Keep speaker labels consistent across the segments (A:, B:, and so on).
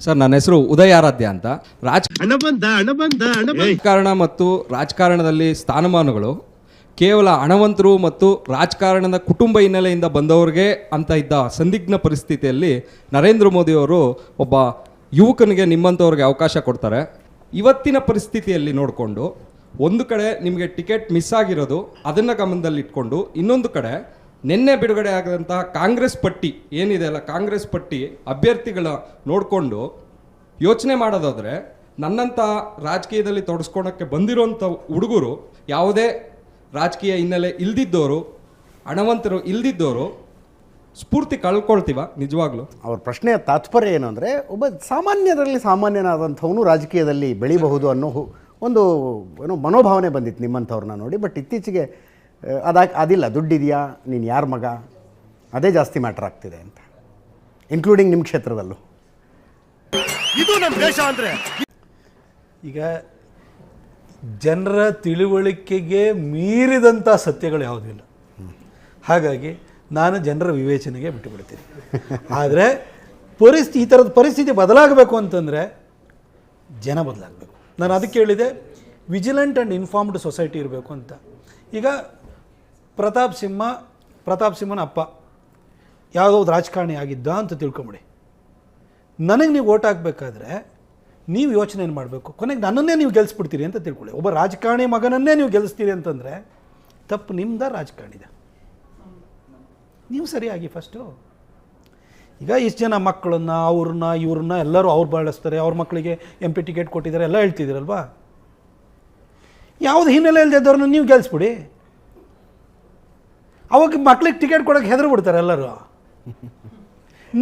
A: Sir ನನ್ನ ಹೆಸರು ಉದಯ ಆರಾಧ್ಯ ಅಂತ ರಾಜಕಾರಣ ಮತ್ತು ರಾಜಕಾರಣದಲ್ಲಿ ಸ್ಥಾನಮಾನಗಳು ಕೇವಲ ಹಣವಂತರು ಮತ್ತು ರಾಜಕಾರಣದ ಕುಟುಂಬ ಹಿನ್ನೆಲೆಯಿಂದ ಬಂದವರಿಗೆ ಅಂತ ಇದ್ದ ಸಂದಿಗ್ಧ ಪರಿಸ್ಥಿತಿಯಲ್ಲಿ ನರೇಂದ್ರ ಮೋದಿಯವರು ಒಬ್ಬ ಯುವಕನಿಗೆ ನಿಮ್ಮಂಥವ್ರಿಗೆ ಅವಕಾಶ ಕೊಡ್ತಾರೆ. ಇವತ್ತಿನ ಪರಿಸ್ಥಿತಿಯಲ್ಲಿ ನೋಡಿಕೊಂಡು ಒಂದು ಕಡೆ ನಿಮಗೆ ಟಿಕೆಟ್ ಮಿಸ್ ಆಗಿರೋದು ಅದನ್ನು ಗಮನದಲ್ಲಿ ಇಟ್ಕೊಂಡು ಇನ್ನೊಂದು ಕಡೆ ನಿನ್ನೆ ಬಿಡುಗಡೆ ಆಗದಂತಹ ಕಾಂಗ್ರೆಸ್ ಪಟ್ಟಿ ಏನಿದೆ ಅಲ್ಲ, ಕಾಂಗ್ರೆಸ್ ಪಟ್ಟಿ ಅಭ್ಯರ್ಥಿಗಳ ನೋಡಿಕೊಂಡು ಯೋಚನೆ ಮಾಡೋದಾದರೆ ನನ್ನಂಥ ರಾಜಕೀಯದಲ್ಲಿ ತೊಡಸ್ಕೊಳಕ್ಕೆ ಬಂದಿರುವಂಥ ಹುಡುಗರು ಯಾವುದೇ ರಾಜಕೀಯ ಹಿನ್ನೆಲೆ ಇಲ್ದಿದ್ದವರು ಹಣವಂತರು ಇಲ್ದಿದ್ದವರು ಸ್ಫೂರ್ತಿ ಕಳ್ಕೊಳ್ತೀವ ನಿಜವಾಗ್ಲೂ?
B: ಅವ್ರ ಪ್ರಶ್ನೆಯ ತಾತ್ಪರ್ಯ ಏನು ಅಂದರೆ, ಒಬ್ಬ ಸಾಮಾನ್ಯರಲ್ಲಿ ಸಾಮಾನ್ಯನಾದಂಥವನು ರಾಜಕೀಯದಲ್ಲಿ ಬೆಳಿಬಹುದು ಅನ್ನೋ ಒಂದು ಏನೋ ಮನೋಭಾವನೆ ಬಂದಿತ್ತು ನಿಮ್ಮಂಥವ್ರನ್ನ ನೋಡಿ. ಬಟ್ ಇತ್ತೀಚೆಗೆ ಅದ ಅದಿಲ್ಲ ದುಡ್ಡಿದೆಯಾ ನೀನು ಯಾರ ಮಗ? ಅದೇ ಜಾಸ್ತಿ ಮ್ಯಾಟ್ರ್ ಆಗ್ತಿದೆ ಅಂತ. ಇನ್ಕ್ಲೂಡಿಂಗ್ ನಿಮ್ಮ ಕ್ಷೇತ್ರದಲ್ಲೂ.
C: ಇದು ನಮ್ಮ ದೇಶ ಅಂದರೆ.
D: ಈಗ ಜನರ ತಿಳುವಳಿಕೆಗೆ ಮೀರಿದಂಥ ಸತ್ಯಗಳು ಯಾವುದಿಲ್ಲ. ಹಾಗಾಗಿ ನಾನು ಜನರ ವಿವೇಚನೆಗೆ ಬಿಟ್ಟು ಬಿಡ್ತೀನಿ ಆದರೆ ಪರಿಸ್ಥಿತಿ ಈ ಥರದ ಪರಿಸ್ಥಿತಿ ಬದಲಾಗಬೇಕು ಅಂತಂದರೆ ಜನ ಬದಲಾಗಬೇಕು. ನಾನು ಅದಕ್ಕೆ ಹೇಳಿದೆ ವಿಜಿಲೆಂಟ್ ಆ್ಯಂಡ್ ಇನ್ಫಾರ್ಮ್ಡ್ ಸೊಸೈಟಿ ಇರಬೇಕು ಅಂತ. ಈಗ ಪ್ರತಾಪ್ ಸಿಂಹ, ಪ್ರತಾಪ್ ಸಿಂಹನ ಅಪ್ಪ. ಯಾವುದೋ ಒಂದು ರಾಜಕಾರಣಿ ಆಗಿದ್ದ ಅಂತ ತಿಳ್ಕೊಂಬಿಡಿ. ನನಗೆ ನೀವು ಓಟ್ ಹಾಕಬೇಕಾದ್ರೆ ನೀವು ಯೋಚನೆ ಏನು ಮಾಡಬೇಕು? ಕೊನೆಗೆ ನನ್ನನ್ನೇ ನೀವು ಗೆಲ್ಲಿಸ್ಬಿಡ್ತೀರಿ ಅಂತ ತಿಳ್ಕೊಳ್ಳಿ. ಒಬ್ಬ ರಾಜಕಾರಣಿ ಮಗನನ್ನೇ ನೀವು ಗೆಲ್ಲಿಸ್ತೀರಿ ಅಂತಂದರೆ ತಪ್ಪು ನಿಮ್ದ ರಾಜಕಾರಣಿದ ನೀವು ಸರಿಯಾಗಿ ಫಸ್ಟು. ಈಗ ಇಷ್ಟು ಜನ ಮಕ್ಕಳನ್ನ, ಅವ್ರನ್ನ, ಇವ್ರನ್ನ ಎಲ್ಲರೂ ಅವ್ರು ಬಳಸ್ತಾರೆ, ಅವ್ರ ಮಕ್ಕಳಿಗೆ ಎಂ ಪಿ ಟಿಕೆಟ್ ಕೊಟ್ಟಿದ್ದಾರೆ, ಎಲ್ಲ ಹೇಳ್ತಿದ್ದೀರಲ್ವಾ? ಯಾವುದು ಹಿನ್ನೆಲೆ ಇಲ್ಲದವ್ರನ್ನ ನೀವು ಗೆಲ್ಲಿಸ್ಬಿಡಿ ಅವಾಗ ಮಕ್ಳಿಗೆ ಟಿಕೆಟ್ ಕೊಡೋಕೆ ಹೆದರು ಬಿಡ್ತಾರೆ ಎಲ್ಲರೂ.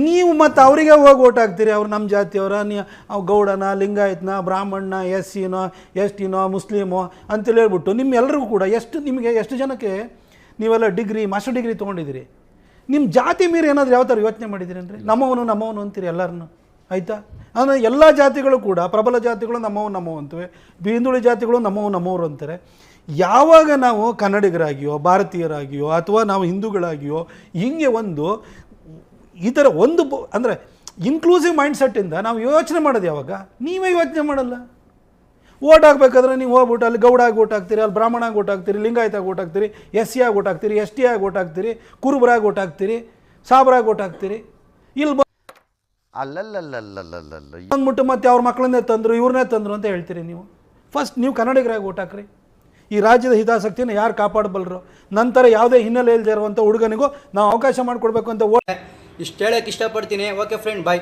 D: ನೀವು ಮತ್ತು ಅವರಿಗೆ ಹೋಗಿ ಓಟ್ ಹಾಕ್ತೀರಿ, ಅವ್ರು ನಮ್ಮ ಜಾತಿಯವರ ನೀ ಅವ್ ಗೌಡನ, ಲಿಂಗಾಯತ್ನ ಬ್ರಾಹ್ಮಣ ಎಸ್ ಸಿನೋ ಎಸ್ ಟಿನೋ ಮುಸ್ಲಿಮೋ ಅಂತೇಳಿ ಹೇಳ್ಬಿಟ್ಟು ನಿಮ್ಮೆಲ್ಲರಿಗೂ ಕೂಡ ಎಷ್ಟು ನಿಮಗೆ ಎಷ್ಟು ಜನಕ್ಕೆ ನೀವೆಲ್ಲ ಡಿಗ್ರಿ, ಮಾಸ್ಟರ್ ಡಿಗ್ರಿ ತೊಗೊಂಡಿದ್ದೀರಿ? ನಿಮ್ಮ ಜಾತಿ ಮೀರಿ ಏನಾದರೂ ಯಾವ ಥರ ಯೋಚನೆ ಮಾಡಿದ್ದೀರೇನ್ರಿ ನಮ್ಮವನು ನಮ್ಮವನು ಅಂತೀರಿ ಎಲ್ಲರನ್ನು ಆಯಿತಾ? ಅಂದರೆ ಎಲ್ಲ ಜಾತಿಗಳು ಕೂಡ ಪ್ರಬಲ ಜಾತಿಗಳು ನಮ್ಮವು ನಮ್ಮವು ಅಂತವೆ ಹಿಂದುಳಿ ಜಾತಿಗಳು ನಮ್ಮವು ನಮ್ಮವರು ಅಂತಾರೆ. ಯಾವಾಗ ನಾವು ಕನ್ನಡಿಗರಾಗಿಯೋ ಭಾರತೀಯರಾಗಿಯೋ ಅಥವಾ ನಾವು ಹಿಂದೂಗಳಾಗಿಯೋ ಹಿಂಗೆ ಒಂದು ಈ ಥರ ಒಂದು ಅಂದರೆ ಇನ್ಕ್ಲೂಸಿವ್ ಮೈಂಡ್ ಸೆಟ್ಟಿಂದ ನಾವು ಯೋಚನೆ ಮಾಡೋದು ಯಾವಾಗ? ನೀವೇ ಯೋಚನೆ ಮಾಡಲ್ಲ. ಓಟ್ ಹಾಕ್ಬೇಕಾದ್ರೆ ನೀವು ಹೋಗ್ಬಿಟ್ಟು ಅಲ್ಲಿ ಗೌಡ ಆಗಿ ಓಟ್ ಹಾಕ್ತೀರಿ ಅಲ್ಲಿ ಬ್ರಾಹ್ಮಣ ಆಗಿ ಓಟ್ ಹಾಕ್ತೀರಿ ಲಿಂಗಾಯತಾಗಿ ಓಟ್ ಹಾಕ್ತೀರಿ ಎಸ್ ಸಿ ಆಗಿ ಓಟ್ ಹಾಕ್ತೀರಿ ಎಸ್ ಟಿ ಆಗಿ ಓಟ್ ಹಾಕ್ತೀರಿ ಕುರುಬರಾಗಿ ಓಟ್ ಹಾಕ್ತೀರಿ ಸಾಬ್ರಾಗಿ ಓಟ್ ಹಾಕ್ತೀರಿ ಇಲ್ಲಿ
E: ಅಲ್ಲಲ್ಲಲ್ಲಲ್ಲಲ್ಲಲ್ಲ
D: ಬಂದ್ಬಿಟ್ಟು ಮತ್ತೆ ಅವ್ರ ಮಕ್ಕಳನ್ನೇ ತಂದರು ಇವ್ರನ್ನೇ ತಂದರು ಅಂತ ಹೇಳ್ತೀರಿ ನೀವು. ಫಸ್ಟ್ ನೀವು ಕನ್ನಡಿಗರಾಗಿ ಓಟ್ ಹಾಕ್ರಿ. ಈ ರಾಜ್ಯದ ಹಿತಾಸಕ್ತಿಯನ್ನು ಯಾರು ಕಾಪಾಡಬಲ್ಲರು ನಂತರ ಯಾವುದೇ ಹಿನ್ನೆಲೆ ಇಲ್ಲದೆ ಇರುವಂಥ ಹುಡುಗನಿಗೂ ನಾವು ಅವಕಾಶ ಮಾಡಿಕೊಡ್ಬೇಕು ಅಂತ
F: ಇಷ್ಟು ಹೇಳಕ್ಕೆ ಇಷ್ಟಪಡ್ತೀನಿ. Okay friend bye